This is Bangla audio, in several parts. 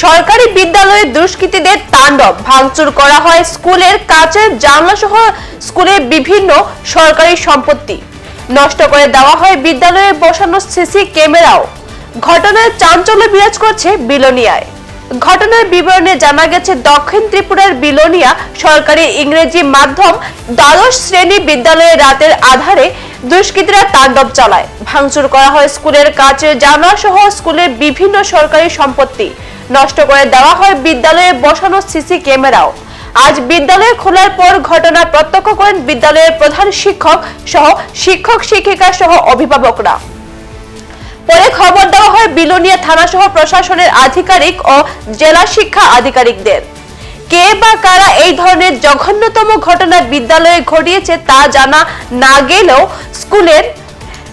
সরকারি বিদ্যালয়ে দুষ্কৃতীদের তাণ্ডব। ভাঙচুর করা হয় স্কুলের কাচের জানলা সহ স্কুলের বিভিন্ন সরকারি সম্পত্তি। নষ্ট করে দেওয়া হয় বিদ্যালয়ে বসানো সিসি ক্যামেরাও। ঘটনায় চাঞ্চল্য বিরাজ করছে বিলোনিয়ায়। ঘটনার বিবরণে জানা গেছে, দক্ষিণ ত্রিপুরার বিলোনিয়া সরকারি ইংরেজি মাধ্যম দ্বাদশ শ্রেণি বিদ্যালয়ে রাতের আধারে দুষ্কৃতীরা তাণ্ডব চালায়। ভাঙচুর করা হয় স্কুলের কাচের জানলা সহ স্কুলের বিভিন্ন সরকারি সম্পত্তি। নষ্ট করে দেওয়া হয় বিদ্যালয়ে বসানো সিসি ক্যামেরাও। আজ বিদ্যালয় খোলার পর ঘটনা প্রত্যক্ষ করেন বিদ্যালয়ের প্রধান শিক্ষক সহ শিক্ষক শিক্ষিকা সহ অভিভাবকরা। পরে খবর দেওয়া হয় বিলোনিয়া থানা সহ প্রশাসনের আধিকারিক ও জেলা শিক্ষা আধিকারিকদের। কে বা কারা এই ধরনের জঘন্যতম ঘটনা বিদ্যালয়ে ঘটিয়েছে তা জানা না গেলেও স্কুলের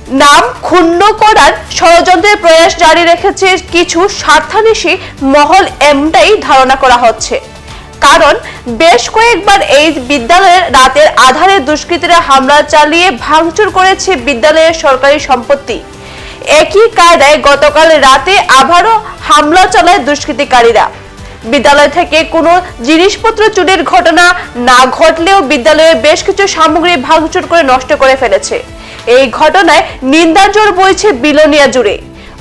নাম ক্ষুণ্ণ করার ষড়যন্ত্রের প্রয়াস জারি রেখেছে কিছু স্বার্থান্বেষী মহল এমনটাই ধারণা করা হচ্ছে। কারণ বেশ কয়েকবার এই বিদ্যালয়ের রাতের আধারে দুষ্কৃতীরা হামলা চালিয়ে ভাঙচুর করেছে বিদ্যালয়ের সরকারি সম্পত্তি। একই কায়দায় গতকাল রাতে আবারও হামলা চালায় দুষ্কৃতিকারীরা। বিদ্যালয় থেকে কোনো জিনিসপত্র চুরির ঘটনা না ঘটলেও বিদ্যালয়ে বেশ কিছু সামগ্রী ভাঙচুর করে নষ্ট করে ফেলেছে। এই ঘটনায় নিন্দার জোর বইছে বিলোনিয়া জুড়ে।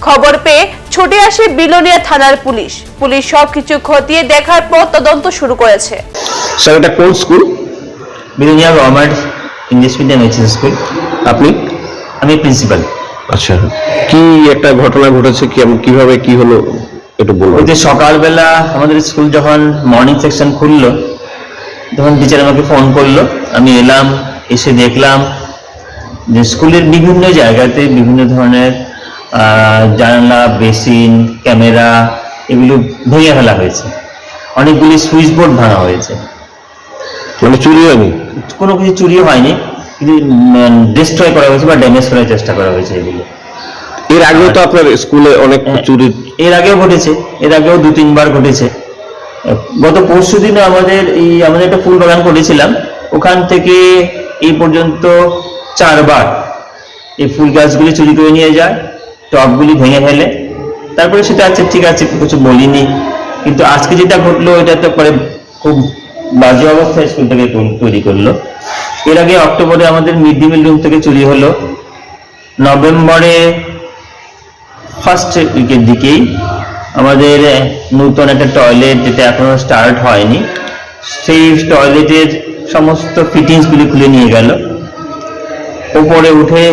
খবর পেয়ে ছুটে আসে বিলোনিয়া থানার পুলিশ। পুলিশ সবকিছু খতিয়ে দেখার পর তদন্ত শুরু করেছে। স্যার এটা কোন school? Belonia government English medium HS school. আপনি? আমি প্রিন্সিপাল। আচ্ছা কি একটা ঘটনা ঘটেছে কি কীভাবে কি হলো একটু ওই যে সকালবেলা আমাদের স্কুল যখন মর্নিং সেকশন খুললো তখন টিচার আমাকে ফোন করল। আমি এলাম এসে দেখলাম যে স্কুলের বিভিন্ন জায়গাতে বিভিন্ন ধরনের জানলা বেসিন ক্যামেরা এগুলো ভেঙে ফেলা হয়েছে। অনেকগুলি সুইচ বোর্ড ভাঙা হয়েছে। মানে চুরি হয়নি? কোনো কিছু চুরি হয়নি কিন্তু ডিস্ট্রয় করা হয়েছে বা ড্যামেজ করার চেষ্টা করা হয়েছে এগুলো। এর আগেও তো আপনার স্কুলে অনেক হ্যাঁ। চুরি এর আগেও ঘটেছে এর আগেও দু তিনবার ঘটেছে। গত পরশু দিনও আমাদের এই আমাদের একটা ফুল বাগান করেছিলাম ওখান থেকে এই পর্যন্ত চারবার এই ফুল গাছগুলি চুরি করে নিয়ে যায়, টবগুলি ভেঙে ফেলে। তারপরে সেটা আচ্ছা ঠিক আছে, কিছু বলিনি। কিন্তু আজকে যেটা ঘটলো এটা তো পরে খুব বাজে অবস্থায় স্কুলটাকে তৈরি করল। এর আগে অক্টোবরে আমাদের মিড ডে মিল রুম থেকে চুরি হলো। নভেম্বরে ফার্স্ট উইকের দিকেই আমাদের নতুন একটা টয়লেট, যেটা এখনও স্টার্ট হয়নি, সেই টয়লেটের সমস্ত ফিটিংসগুলি খুলে নিয়ে গেল। উপরে উঠে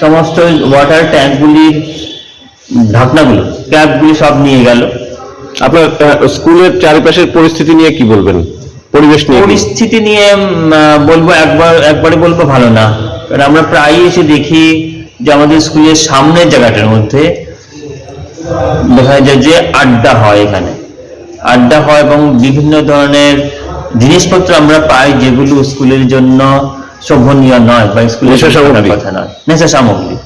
সমস্ত ওয়াটার ট্যাঙ্কগুলির ঢাকনাগুলো ক্যাপগুলি সব নিয়ে গেল। আপনার স্কুলের চারিপাশের পরিস্থিতি নিয়ে কি বলবেন? পরিবেশ নিয়ে পরিস্থিতি নিয়ে বলব একবার একবারে বলব ভালো না। কারণ আমরা প্রায়ই এসে দেখি যে আমাদের স্কুলের সামনের জায়গাটার মধ্যে দেখা যায় যে আড্ডা হয় এখানে। আড্ডা হয় এবং বিভিন্ন ধরনের জিনিসপত্র আমরা পাই যেগুলো স্কুলের জন্য শোভনীয় নয় বা সামগ্রী। কথা নয়। নেশা সামগ্রী।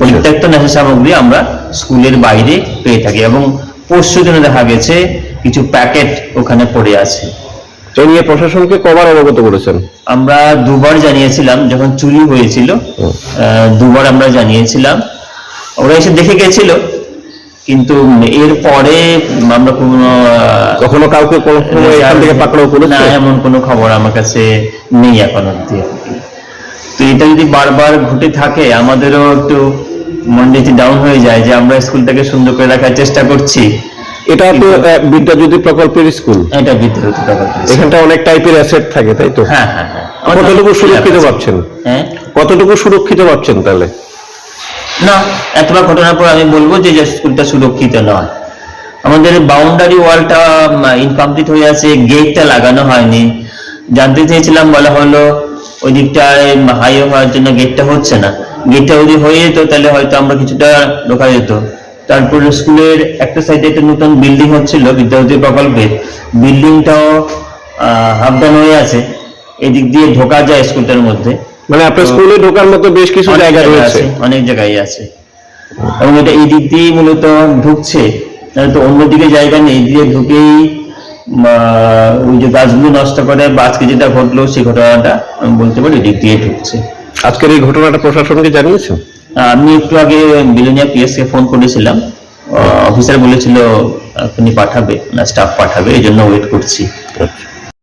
পরিত্যক্ত নেশা সামগ্রী আমরা স্কুলের বাইরে পেয়ে থাকি এবং পরশু দিনে দেখা গেছে কিছু প্যাকেট ওখানে পড়ে আছে। এই নিয়ে প্রশাসনকে কবার অবগত করেছেন? আমরা দুবার জানিয়েছিলাম যখন চুরি হয়েছিল দুবার আমরা জানিয়েছিলাম। ওরা এসে দেখে গেছিল কিন্তু এর পরে আমরা কোনো কখনো কাউকে কোনো এখান থেকে পাকড়াও না এমন কোনো খবর আমার কাছে নেই এখন অব্দি তো এটা যদি বারবার ঘটে থাকে আমাদেরও একটু মন্ডিটি ডাউন হয়ে যায় যে আমরা স্কুলটাকে সুন্দর করে রাখার চেষ্টা করছি। এটা তো বিদ্যাজ্যোতি প্রকল্পের স্কুল। এটা বিদ্যুৎ এখানটা অনেক টাইপের অ্যাসেট থাকে তাই তো? হ্যাঁ হ্যাঁ হ্যাঁ। কতটুকু সুরক্ষিত ভাবছেন? হ্যাঁ? কতটুকু সুরক্ষিত ভাবছেন তাহলে? না, এতবার ঘটনার পর আমি বলব যে যে স্কুলটা সুরক্ষিত নয়। আমাদের বাউন্ডারি ওয়ালটা ইনকমপ্লিট হয়ে আছে গেটটা লাগানো হয়নি। জানতে চেয়েছিলাম বলা হলো, ওই দিকটায় হাইওয়ে হওয়ার জন্য গেটটা হচ্ছে না। গেটটা যদি হয়ে যেত, তাহলে হয়তো আমরা কিছুটা ঢোকা যেত। তারপরে স্কুলের একটা সাইডে একটা নতুন বিল্ডিং হচ্ছিল বিদ্যাপতি প্রকল্পের। বিল্ডিংটাও হাফ ডান হয়ে আছে। এদিক দিয়ে ঢোকা যায় স্কুলটার মধ্যে। মানে আপনার স্কুলে ঢোকার মতো বেশ কিছু জায়গা রয়েছে। অনেক জায়গায় আছে। এবং এটা এই দিক দিয়েই মূলত ঢুকছে। তো অন্যদিকে জায়গা নেই দিয়ে ঢুকেই ওই যে গাছগুলো নষ্ট করে বা আজকে যেটা ঘটলো সেই ঘটনাটা আমি বলতে পারি দিক দিয়ে ঢুকছে। আজকের এই ঘটনাটা প্রশাসনকে জানিয়েছেন আহ, আমি একটু আগে বিলোনিয়া পিএস কে ফোন করেছিলাম। অফিসার বলেছিল আপনি পাঠাবে না স্টাফ পাঠাবে এই জন্য ওয়েট করছি।